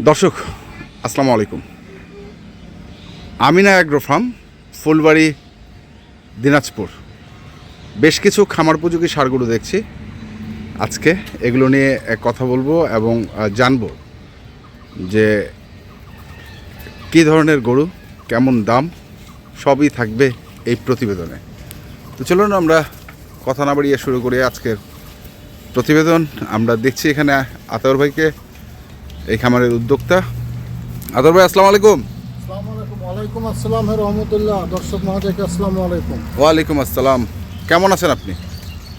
দর্শক, আসসালামু আলাইকুম। Amina agro farm, Phulbari, Dinajpur. বেশ কিছু খামার উপযোগী সারগুলো দেখছি। আজকে এগুলো নিয়ে কথা বলব এবং জানব যে কী ধরনের গরু, কেমন দাম, সবই থাকবে এই প্রতিবেদনে। তো চলুন আমরা কথা না বাড়িয়ে শুরু করি আজকের প্রতিবেদন। আমরা দেখছি এখানে আতর ভাইকে। এই খামারের উদ্যোক্তা। আদর ভাই আসসালামু আলাইকুম। আলাইকুম ওয়ালাইকুম আসসালাম রহমতুল্লাহ। দর্শক মহাদেরকে আসসালামু আলাইকুম। ওয়ালাইকুম আসসালাম। কেমন আছেন আপনি?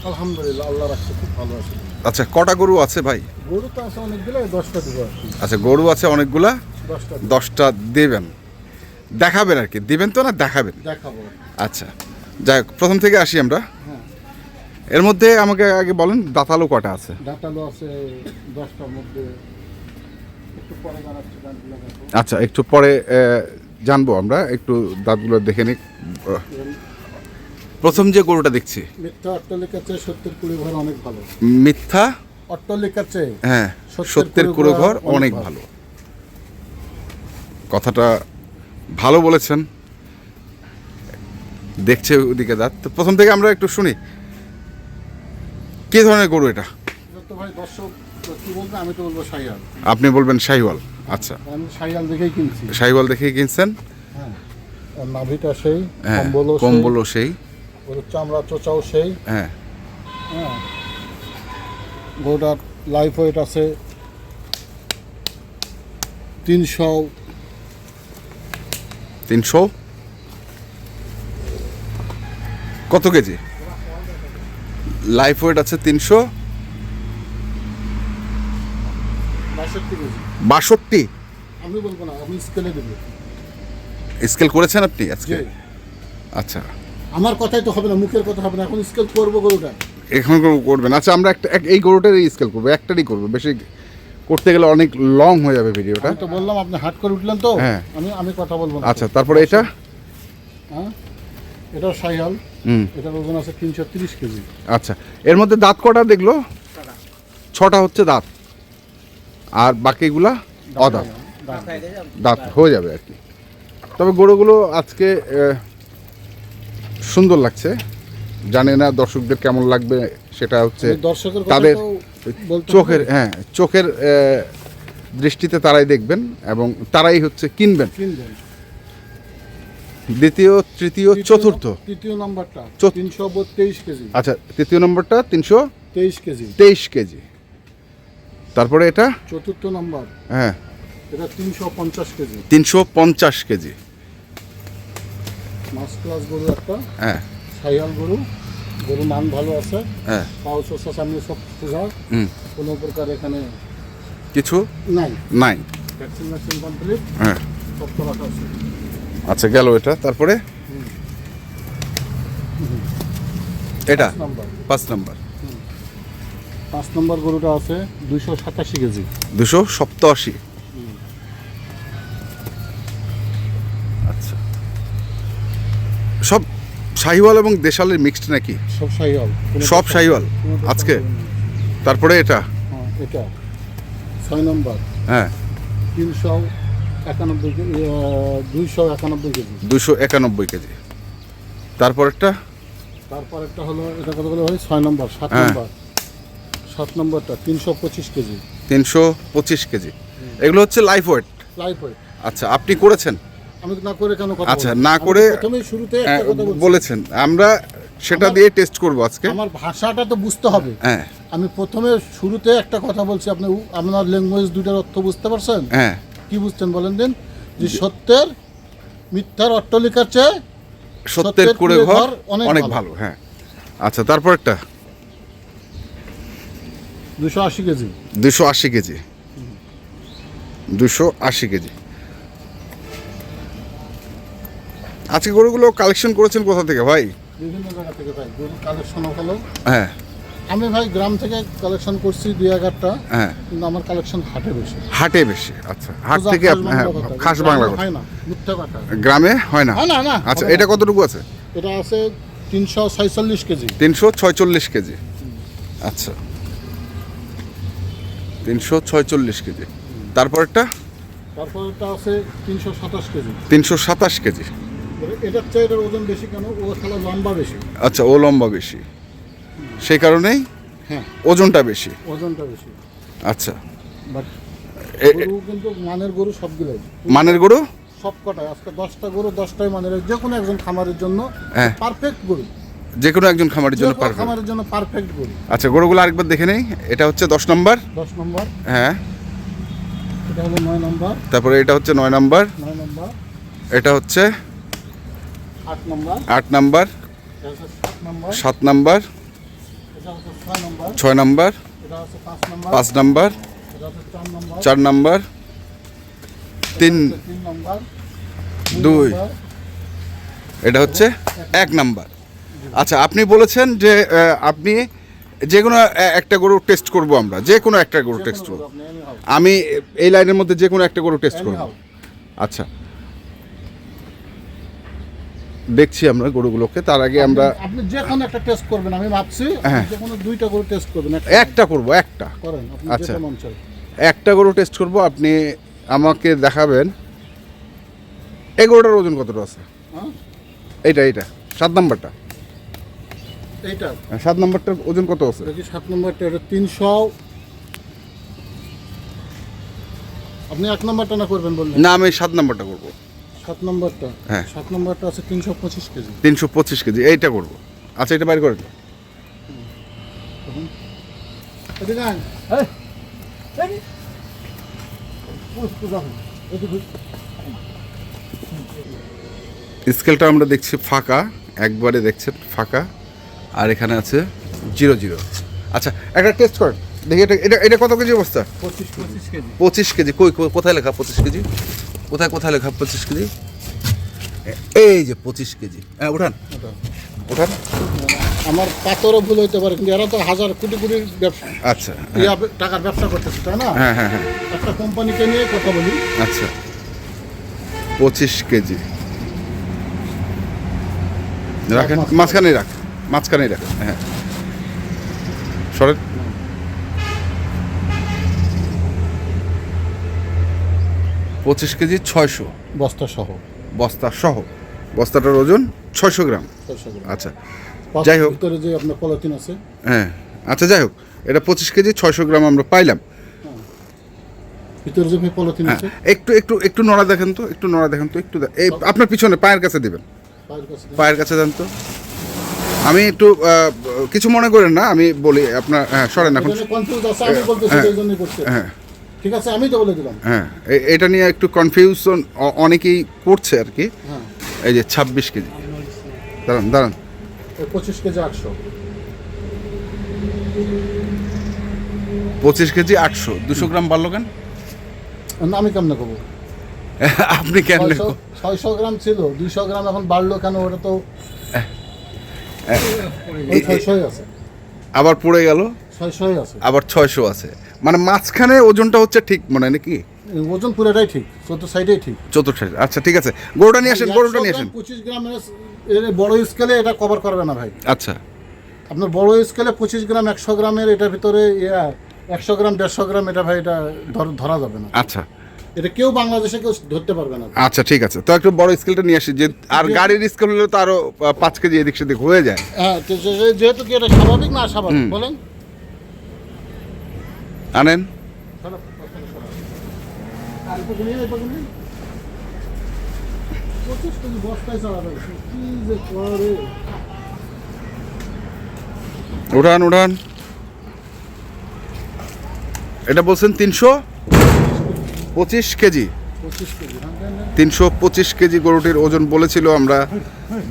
আলহামদুলিল্লাহ আল্লাহ রাখছে খুব ভালো আছে। আচ্ছা কটা গরু আছে ভাই? গরু তো আছে অনেকগুলো দশটা দিব আচ্ছা গরু আছে অনেকগুলা? দশটা দেবেন। দেখাবেন আর কি। দিবেন তো না দেখাবেন? দেখাবো। আচ্ছা যাই হোক, প্রথম থেকে আসি আমরা। হ্যাঁ। এর মধ্যে আমাকে আগে বলেন দাঁতালো কটা আছে? ডাটালো আছে দশটার মধ্যে একটু পরে জানাচ্ছি গানগুলো দেখো আচ্ছা একটু পরে জানব আমরা। একটু দাঁতগুলো দেখে নিই প্রথম যে গরুটা দেখছি। মিথ্যা অট্টলিকার চেয়ে সত্যের কুড়ি ঘর অনেক ভালো। মিথ্যা? অট্টলিকার চেয়ে হ্যাঁ সত্যের কুড়ো ঘর অনেক ভালো। কথাটা ভালো বলেছেন। দেখছে ওদিকে দাঁত। তো প্রথম থেকে আমরা একটু শুনি। কি ধরনের গরু এটা? ভাই দর্শক আমি তো বলব আপনি বলবেন শাহিওয়াল? আচ্ছা। আমি সাইয়াল দেখেই কিনছি। শাহিওয়াল দেখেই কিনছেন? হ্যাঁ। নাভিটা সেই হ্যাঁ কম্বলও সেই। কম্বলও সেই। ওর চামড়া চোচাও সেই। হ্যাঁ। হ্যাঁ। গরুটার লাইফ ওয়েট আছে তিনশো তিনশো? কত কেজি? লাইফ ওয়েট আছে তিনশো। বাষট্টি আমি বলব না আমি স্কেলে দেবো। স্কেল করেছেন আপনি আজকে? আচ্ছা। আমার কথাই তো হবে না মুখের কথা হবে না এখন স্কেল করব গরুটা। এখন করবেন। আচ্ছা আমরা একটা এক- এই গরুটারই স্কেল করব একটারই করব। বেশি করতে গেলে অনেক লং হয়ে যাবে ভিডিওটা। তো বললাম আপনি হাট করে উঠলেন তো হ্যাঁ। আমি আমি কথা বলব আচ্ছা তারপরে এটা? হ্যাঁ? এটাও সাইহাল। হুম। এটার ওজন আছে তিনশো তিরিশ কেজি। আচ্ছা এর মধ্যে দাঁত কটা দেখল? ছটা হচ্ছে দাঁত। আর বাকিগুলা অদাঁত। দাঁত হয়ে যাবে আর কি। তবে গরুগুলো আজকে সুন্দর লাগছে। জানি না দর্শকদের কেমন লাগবে সেটা হচ্ছে তাদের চোখের হ্যাঁ চোখের দৃষ্টিতে তারাই দেখবেন এবং তারাই হচ্ছে কিনবেন। দ্বিতীয় তৃতীয় চতুর্থ। তৃতীয় নাম্বারটা তিনশো কেজি। আচ্ছা তৃতীয় নম্বরটা তিনশো তেইশ কেজি। তেইশ কেজি। তারপরে এটা? চতুর্থ নাম্বার। হ্যাঁ। এটা তিনশো পঞ্চাশ কেজি। তিনশো পঞ্চাশ কেজি। মাস ক্লাস গরু একটা। হ্যাঁ। সাইয়াল গরু। গরু মান ভালো আছে। হ্যাঁ। পাও চোষা সামনে সব সোজা হুম। কোনো প্রকার এখানে কিছু? নাই। নাই। Vaccine vaccine complete. হ্যাঁ। সব তো রাখা আছে। আচ্ছা গেল এটা। তারপরে? এটা? নাম্বার। পাঁচ নাম্বার। পাঁচ নম্বর গরুটা আছে দুইশো সাতাশি কেজি। দুশো সপ্তাশি। আচ্ছা। সব শাহিওয়াল এবং দেশালের মিক্সড নাকি? সব সাইয়াল সব শাহিওয়াল? আজকে? তারপরে এটা? হ্যাঁ এটা। ছয় নম্বর। হ্যাঁ। তিনশো একানব্বই দুইশো একানব্বই কেজি। দুশো একানব্বই কেজি। তারপর একটা? তারপর একটা হলো এটা কত বলে ভাই? ছয় নম্বর সাত হ্যাঁ। নম্বর। সাত নম্বরটা তিনশো পঁচিশ কেজি। তিনশো পঁচিশ কেজি। এগুলো হচ্ছে লাইফ ওয়েট লাইফ ওয়েট আচ্ছা আপনি করেছেন? আমি না করে কেন কথা আচ্ছা, না করে- শুরুতে হ্যাঁ, বলেছেন। আমরা সেটা দিয়ে টেস্ট করব আজকে। আমার ভাষাটা তো বুঝতে হবে। হ্যাঁ। আমি প্রথমে শুরুতে একটা কথা বলছি আপনি আপনার ল্যাঙ্গুয়েজ দুটার অর্থ বুঝতে পারছেন? হ্যাঁ। কি বুঝছেন বলেন দিন? যে সত্যের মিথ্যার অট্টলিকার চেয়ে সত্যের কুড়ে কুড়ে ঘর অনেক। ভালো হ্যাঁ। আচ্ছা তারপর একটা? দুশো আশি কেজি। দুশো আশি কেজি। দুশো আশি কেজি। আজকে গরুগুলো কালেকশন করেছেন কোথা থেকে ভাই? বিভিন্ন জায়গা থেকে ভাই গরু কালেকশন হলো। হ্যাঁ। আমি ভাই গ্রাম থেকে কালেকশন করছি দুই এগারটা হ্যাঁ। কিন্তু আমার কালেকশন হাটে বেশি। হাটে বেশি আচ্ছা। হাট থেকে খাস বাংলা হ্যাঁ হয় না মিথ্যা কথা। গ্রামে হয় না? না, না, আচ্ছা এটা কতটুকু আছে? এটা আছে তিনশো ছয়চল্লিশ কেজি। তিনশো ছয়চল্লিশ কেজি। আচ্ছা। তিনশো ছয়চল্লিশ কেজি। তারপরটা তারপর এটা আছে তিনশো সাতাশ কেজি। তিনশো সাতাশ কেজি। এটার চেয়ে এটার ওজন বেশি কেন? ও লম্বা বেশি। আচ্ছা ও লম্বা বেশি। সেই কারণেই হ্যাঁ। ওজনটা বেশি। ওজনটা বেশি। আচ্ছা। বাট এ- এ- গরু কিন্তু মানের গরু সবগুলোই মানের গরু? সব কটায় আজকে দশটা গরু দশটাই মানের। যে কোনো একজন খামারের জন্য হ্যাঁ। পারফেক্ট গরু। যে কোনো একজন খামারের জন্য পারফেক্ট খামারের জন্য পারফেক্ট গরু। আচ্ছা গরুগুলো আরেকবার দেখে নেই। এটা হচ্ছে দশ নম্বর? দশ নম্বর। হ্যাঁ। এটা হলো নয় নম্বর। তারপরে এটা হচ্ছে নয় নম্বর। নয় নম্বর। এটা হচ্ছে আট নম্বর। আট নাম্বার। সাত নম্বর। ছয় নম্বর। পাঁচ নম্বর। চার নম্বর। তিন দুই। এটা হচ্ছে এক নাম্বার। আচ্ছা আপনি বলেছেন যে আপনি যে কোনো একটা গরু টেস্ট করব আমরা যে কোনো একটা গরু টেস্ট করব। আমি এই লাইনের মধ্যে যে কোনো একটা গরু টেস্ট করব। আচ্ছা। দেখছি আমরা গরুগুলোকে তার আগে আমরা আপনি- যে কোনো একটা টেস্ট করবেন আমি ভাবছি হ্যাঁ। যে কোনো দুইটা গরু টেস্ট করবেন একটা একটা করব একটা। করেন আপনি আচ্ছা। একটা গরু টেস্ট করব আপনি আমাকে দেখাবেন। এই গরুটার ওজন কতটা আছে? হ্যাঁ। এইটা এইটা সাত নাম্বারটা। এইটা। হ্যাঁ, সাত নাম্বারটার ওজন কত আছে? সাত নম্বরটা এটা তিনশো। আপনি এক নম্বরটা না করবেন বললেন? না আমি সাত নাম্বারটা করব। সাত নম্বরটা? হ্যাঁ। সাত নম্বরটা আছে তিনশো পঁচিশ কেজি। তিনশো পঁচিশ কেজি এইটা করব। আচ্ছা এটা বাইর। স্কেলটা আমরা দেখছি ফাঁকা একবারে দেখছেন ফাঁকা। আর এখানে আছে জিরো জিরো। আচ্ছা একটা টেস্ট করেন দেখি এটা এটা এটা কত কেজি অবস্থা পঁচিশ কেজি। পঁচিশ কেজি। কই কোথায় লেখা পঁচিশ কেজি? কোথায় কোথায় লেখা পঁচিশ কেজি? এই যে পঁচিশ কেজি। হ্যাঁ উঠান। ওটা। উঠান। আমার পাথরও ভুল হইতে পারে কিন্তু এরা তো হাজার কোটি কোটি ব্যবসা। আচ্ছা ইয়া টাকার ব্যবসা করতেছে তাই না? হ্যাঁ হ্যাঁ হ্যাঁ। একটা কোম্পানিকে নিয়ে কথা বলি। আচ্ছা। পঁচিশ কেজি। রাখেন মাঝখানে। মাঝখানে রাখ। মাঝখানেই রাখেন হ্যাঁ। সরেন। পঁচিশ কেজি ছয়শো। বস্তা সহ। বস্তা সহ। বস্তাটার ওজন ছয়শো গ্রাম। আচ্ছা। যাই হোক। ভিতরে যে আপনার পলিথিন আছে। হ্যাঁ। আচ্ছা যাই হোক। এটা পঁচিশ কেজি ছয়শো গ্রাম আমরা পাইলাম। ভিতরে যে পলিথিন হ্যাঁ। আছে। একটু একটু একটু নড়া দেখেন তো একটু নড়া দেখেন তো একটু এই আপনার পিছনে পায়ের কাছে দিবেন। পায়ের কাছে পায়ের কাছে দেন তো। আমি একটু কিছু মনে করেন না আমি বলি আপনার হ্যাঁ সরেন এখন। হ্যাঁ, করছে। হ্যাঁ। ঠিক আছে আমি তো বলে দিলাম। হ্যাঁ এটা নিয়ে একটু কনফিউশন অনেকেই করছে আর কি। হ্যাঁ। এই যে ছাব্বিশ কেজি। দাঁড়ান দাঁড়ান। পঁচিশ কেজি আটশো। পঁচিশ কেজি আটশো। দুশো গ্রাম বাড়লো কেন? না আমি কেমনে করব? আপনি কেন ছয়শো গ্রাম ছিল দুইশো গ্রাম এখন বাড়লো কেন ওটা তো আবার পড়ে গেল? আবার ছয়শো আছে। মানে মাঝখানে ওজনটা হচ্ছে ঠিক মনে হয় নাকি? ওজন পুরোটাই ঠিক চতুর্থ সাইডেই ঠিক। চতুর্থ সাইড আচ্ছা ঠিক আছে। গরুটা নিয়ে আসেন গরুটা নিয়ে আসেন। পঁচিশ গ্রামের বড় স্কেলে এটা কভার করবে না ভাই। আচ্ছা। আপনার বড় স্কেলে পঁচিশ গ্রাম একশো গ্রামের এটার ভিতরে একশো গ্রাম দেড়শো গ্রাম এটা ভাই এটা ধরা যাবে না। আচ্ছা। এটা কেউ বাংলাদেশে কেউ ধরতে পারবে না। আচ্ছা ঠিক আছে। তো একটু বড় স্কেলটা নিয়ে আসি যে আর গাড়ির স্কেল হলে তো আরও পাঁচ কেজি এদিক সেদিক হয়ে যায়। হ্যাঁ যেহেতু কি এটা স্বাভাবিক না স্বাভাবিক বলেন। আনেন। উঠান উঠান। এটা বলছেন তিনশো? পঁচিশ কেজি। হ্যাঁ। তিনশো পঁচিশ কেজি গরুটির ওজন বলেছিল আমরা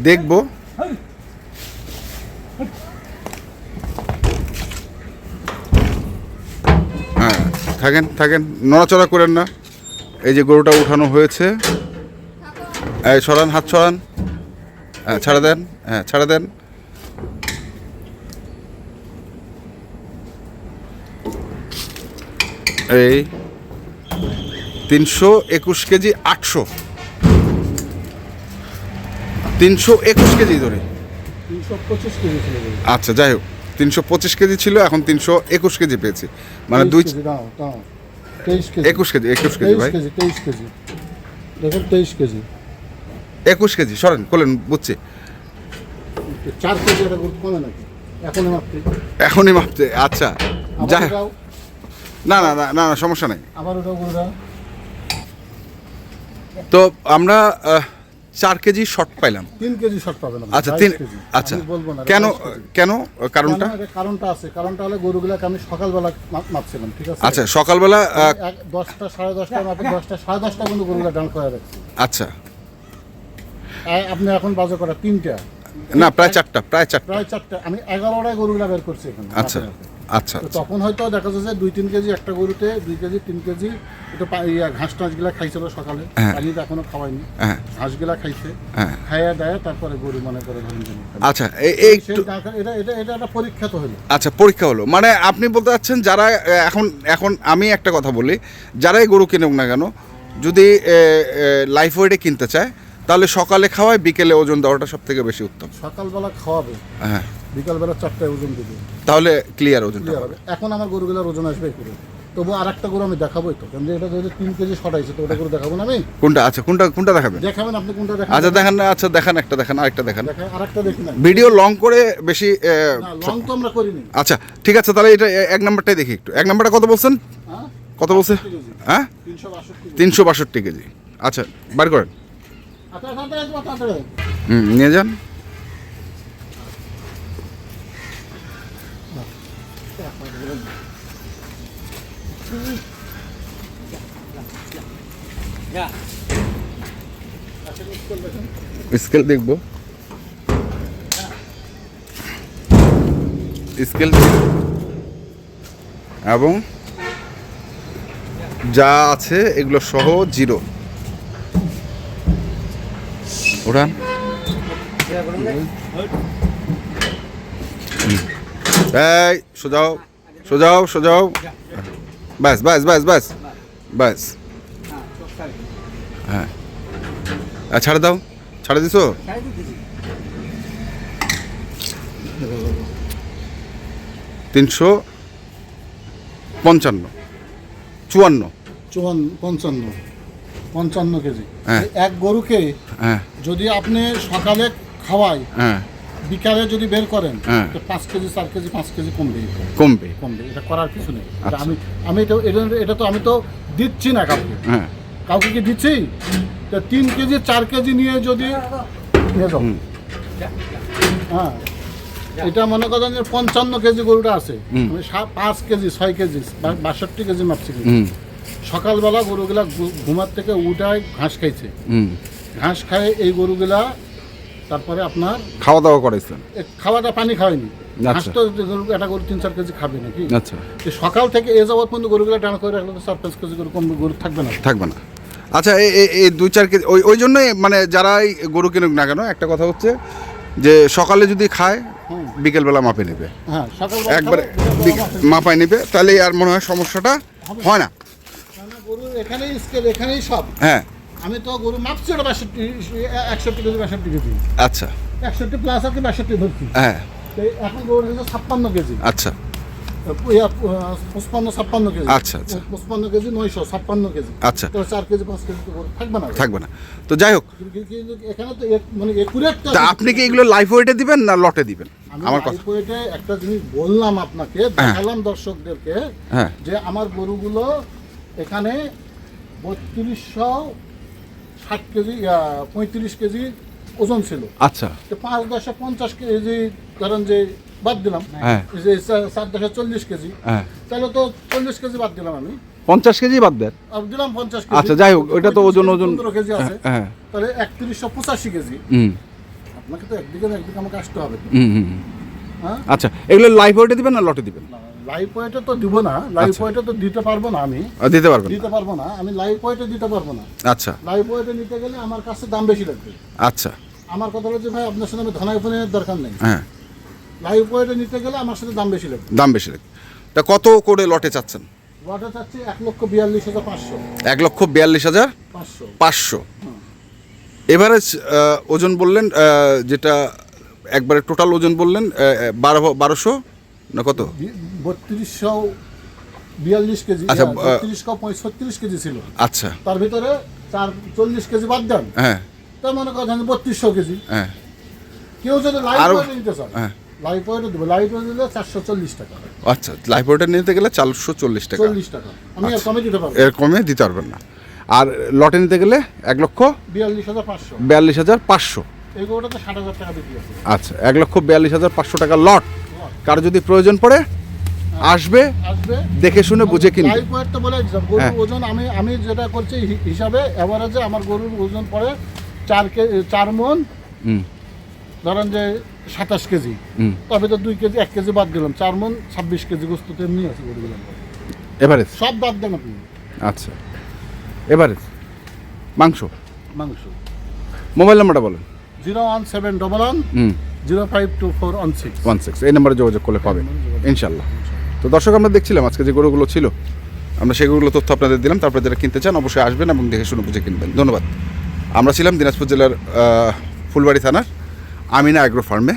দেখব। হ্যাঁ থাকেন থাকেন নড়াচড়া করেন না। এই যে গরুটা উঠানো হয়েছে। এই ছড়ান হাত ছড়ান হ্যাঁ ছাড়া দেন হ্যাঁ ছাড়া দেন। এই তিনশো একুশ কেজি আটশো। তিনশো একুশ কেজি ধরে। আচ্ছা যাই হোক তিনশো পঁচিশ কেজি ছিল এখন তিনশো একুশ কেজি পেয়েছি। মানে দুই একুশ কেজি একুশ কেজি ভাই। কেজি তেইশ কেজি। দেখেন তেইশ কেজি। একুশ কেজি সরেন করলেন বুঝছি। চার কেজি এটা কমে নাকি? এখন মাপতে এখনই মাপতে আচ্ছা। যাই না না না না সমস্যা নেই। আবার গরুরা তো আমরা চার কেজি শর্ট পাইলাম। তিন কেজি শর্ট পাবেন আচ্ছা তিন আচ্ছা। বলব না কেন 22 কেন কারণটা? কারণটা আছে। কারণটা হলে গরুগুলাকে আমি সকালবেলা মাপছিলাম ঠিক আছে? আচ্ছা সকালবেলা দশটা সাড়ে দশটা মাপে দশটা সাড়ে দশটা কিন্তু গরুগুলা ডান করে রাখছি। আচ্ছা। আপনি এখন বাজে করা তিনটা? না প্রায় চারটা প্রায় চারটা। প্রায় চারটা। আমি এগারোটায় গরুগুলা বের করছি এখানে আচ্ছা। আচ্ছা তখন হয়তো দেখা যাচ্ছে দুই তিন কেজি একটা গরুতে দুই কেজি তিন কেজি ইয়া ঘাস টাসগুলা খাইছিল সকালে। হ্যাঁ। পানি তো এখনও খাওয়াইনি হ্যাঁ। ঘাসগুলা খাইছে হ্যাঁ। খাইয়া দেয় তারপরে গরু মনে করে ধরেন। আচ্ছা এটা এটা এটা একটা পরীক্ষা তো হলো। আচ্ছা পরীক্ষা হলো। মানে আপনি বলতে চাচ্ছেন যারা এখন এখন আমি একটা কথা বলি যারাই গরু কিনুক না কেন যদি লাইফ ওয়েটে কিনতে চায় তাহলে সকালে খাওয়ায় বিকেলে ওজন দেওয়াটা সব থেকে বেশি উত্তম। সকালবেলা খাওয়াবে। হ্যাঁ। বিকালবেলা চারটায় ওজন দেবে। তাহলে ক্লিয়ার ওজনটা ক্লিয়ার হবে। এখন আমার গরুগুলোর ওজন আসবে করে তবু আর একটা গরু আমি দেখাবোই তো। কারণ যে এটা যদি তিন কেজি সটাইছে তো ওটা গরু দেখাবো না আমি? কোনটা? আচ্ছা কোনটা কোনটা দেখাবেন? দেখাবেন আপনি কোনটা দেখান আচ্ছা দেখান না আচ্ছা দেখান একটা দেখান আরেকটা দেখান। দেখায় আর একটা দেখি না ভিডিও লং করে বেশি লং তো আমরা করিনি। আচ্ছা ঠিক আছে তাহলে এটা এক নাম্বারটাই দেখি একটু। এক নাম্বারটা কত বলছেন? হ্যাঁ? কত বলছে? হ্যাঁ? তিনশো বাষট্টি কেজি। আচ্ছা বার করেন। আচ্ছা হুম নিয়ে যান। স্কেল দেখব। স্কেল এবং যা আছে এগুলো সহ জিরো। ওঠান এই সোজাও সোজাও সোজাও ব্যাস ব্যাস ব্যাস ব্যাস ব্যাস হ্যাঁ। আর ছাড়ে দাও ছাড়ে দিছো? তিনশো পঞ্চান্ন। চুয়ান্ন। চুয়ান্ন পঞ্চান্ন। পঞ্চান্ন কেজি। হ্যাঁ। এক গরুকে হ্যাঁ। যদি আপনি সকালে খাওয়াই হ্যাঁ। বিকালে যদি বের করেন হ্যাঁ। তো পাঁচ কেজি চার কেজি পাঁচ কেজি কমবে কমবে। কমবে এটা করার কিছু নেই। আচ্ছা। আমি আমি এটা এটা- তো আমি তো দিচ্ছি না কাউকে। হ্যাঁ। কাউকে কি দিচ্ছি? তো তিন কেজি চার কেজি নিয়ে যদি নিয়ে যাও। হ্যাঁ। এটা মনে করেন যে পঞ্চান্ন কেজি গরুটা আছে। পাঁচ কেজি ছয় কেজি বাষট্টি কেজি মাপছি। সকালবেলা গরুগুলা ঘুমার থেকে উঠায় ঘাস খাইছে। ঘাস খায় এই গরুগুলা তারপরে আপনার খাওয়া দাওয়া করাইছেন খাওয়াটা পানি খাওয়ায়নি আচ্ছা। তো একটা গরু তিন চার কেজি খাবে নাকি? আচ্ছা। সকাল থেকে এ যাবৎ পর্যন্ত গরুগুলা টানা করে রাখলে তো চার পাঁচ কেজি গরু কম গরু থাকবে না। থাকবে না। আচ্ছা এই দুই চার কেজি ওই ওই জন্যই মানে যারাই গরু কিনুক না কেন একটা কথা হচ্ছে যে সকালে যদি খায় বিকেলবেলা মাপে নেবে। হ্যাঁ একবারে মাপায় নেবে তাহলে আর মনে হয় সমস্যাটা হয় না। এখানেই স্কেল এখানেই সব। হ্যাঁ। আমি তো গরু মাপছি ওটা বাষট্টি একষট্টি কেজি বাষট্টি কেজি। আচ্ছা। একষট্টি প্লাস আর কি বাষট্টি ধরছি। হ্যাঁ। এখন গরু হচ্ছে ছাপ্পান্ন কেজি। আচ্ছা। পঁচপান্ন ছাপ্পান্ন কেজি। আচ্ছা, আচ্ছা। পঁচপান্ন কেজি নয়শো ছাপ্পান্ন কেজি। আচ্ছা। তো চার কেজি পাঁচ কেজি তো থাকবে না। থাকবে না। তো যাই হোক। এখানে তো মানে একুরেট আপনি কি এগুলো লাইফ ওয়েটে দিবেন না লটে দিবেন? আমি আমার কথা। লাইফওয়েটে একটা জিনিস বললাম আপনাকে দেখালাম দর্শকদেরকে হ্যাঁ। যে আমার গরুগুলো এখানে বত্রিশশো ষাট কেজি পঁয়ত্রিশ কেজি ওজন ছিল। আচ্ছা। তো পাঁচ দশে পঞ্চাশ কেজি ধরেন যে বাদ দিলাম হ্যাঁ। যে চার দশে চল্লিশ কেজি হ্যাঁ। তাহলে তো চল্লিশ কেজি বাদ দিলাম আমি। পঞ্চাশ কেজি বাদ দেন। দিলাম পঞ্চাশ কেজি। আচ্ছা যাই হোক ওইটা তো ওজন ওজন। পনেরো কেজি আছে। হ্যাঁ তাহলে একত্রিশশো পঁচাশি কেজি। হুম। আপনাকে তো একদিকে একদিকে আমাকে আসতে হবে। হ্যাঁ? আচ্ছা এগুলো লাইফ ওয়েটে দিবেন না লটে দিবেন? লাইভ ওয়েটে তো দিব না লাইভ আচ্ছা। ওয়েটে তো দিতে পারব না আমি। দিতে পারবেন না। দিতে পারব না আমি লাইভ ওয়েটে দিতে পারব না। আচ্ছা। লাইভ ওয়েটে নিতে গেলে আমার কাছে দাম বেশি লাগবে। আচ্ছা। আমার কথা হচ্ছে ভাই আপনার সাথে আমি ধনাই ফোনের দরকার নেই। হ্যাঁ। লাইভ ওয়েটে নিতে গেলে আমার সাথে দাম বেশি লাগবে। দাম বেশি লাগে তা কত করে লটে চাচ্ছেন? ওয়াটা চাচ্ছি এক লক্ষ বিয়াল্লিশ হাজার পাঁচশো। এক লক্ষ বিয়াল্লিশ হাজার পাঁচশো। পাঁচশো। এভারেজ ওজন বললেন যেটা একবারে টোটাল ওজন বললেন বারো বারোশো। না কত? বত্রিশশো বিয়াল্লিশ কেজি আচ্ছা, কাপ ছত্রিশ কেজি ছিল। আচ্ছা। তার ভিতরে চার চল্লিশ কেজি বাদ দেন। হ্যাঁ। তা মনে করেন বত্রিশশো কেজি। হ্যাঁ। কেউ যদি আরো- ওয়েটে নিতে চায় হ্যাঁ। লাইট ওয়েটে দেবো। লাইট ওয়েটে দিলে চারশো চল্লিশ টাকা। আচ্ছা লাইফ নিতে গেলে চারশো চল্লিশ টাকা। চল্লিশ টাকা। আমি আর কমে দিতে পারব এর কমে দিতে পারবেন না। আর লটে নিতে গেলে এক লক্ষ বিয়াল্লিশ হাজার পাঁচশো। বিয়াল্লিশ হাজার পাঁচশো। এই গরুটাতে ষাট হাজার টাকা বিক্রি আছে। আচ্ছা এক লক্ষ বিয়াল্লিশ হাজার পাঁচশো টাকা লট। কার যদি প্রয়োজন পড়ে আসবে দেখে শুনে বুঝে কিনবে। লাইট ওয়েট তো বলে গরুর হ্যাঁ। ওজন আমি আমি যেটা করছি হিসাবে এভারেজে আমার গরুর ওজন পড়ে চার কেজি চার মন ধরেন যে সাতাশ কেজি। হুম। তবে তো দুই কেজি এক কেজি বাদ দিলাম চার মন ছাব্বিশ কেজি গোস্ত তো এমনি আছে গরুগুলো এভারেজ? সব বাদ দেন আপনি। আচ্ছা। এভারেজ? মাংস? মাংস। মোবাইল নাম্বারটা বলেন। Zero one seven double one হুম। Zero five two four one six. One six. এই নাম্বারে যোগাযোগ করলে পাবেন। ইনশাল্লাহ তো দর্শক, আমরা দেখছিলাম আজকে যে গরুগুলো ছিল। আমরা সেগুলো তথ্য আপনাদের দিলাম। তারপরে যারা কিনতে চান অবশ্যই আসবেন এবং দেখে শুনে বুঝে কিনবেন। ধন্যবাদ। আমরা ছিলাম দিনাজপুর জেলার ফুলবাড়ি থানার আমিনা অ্যাগ্রো ফার্মে।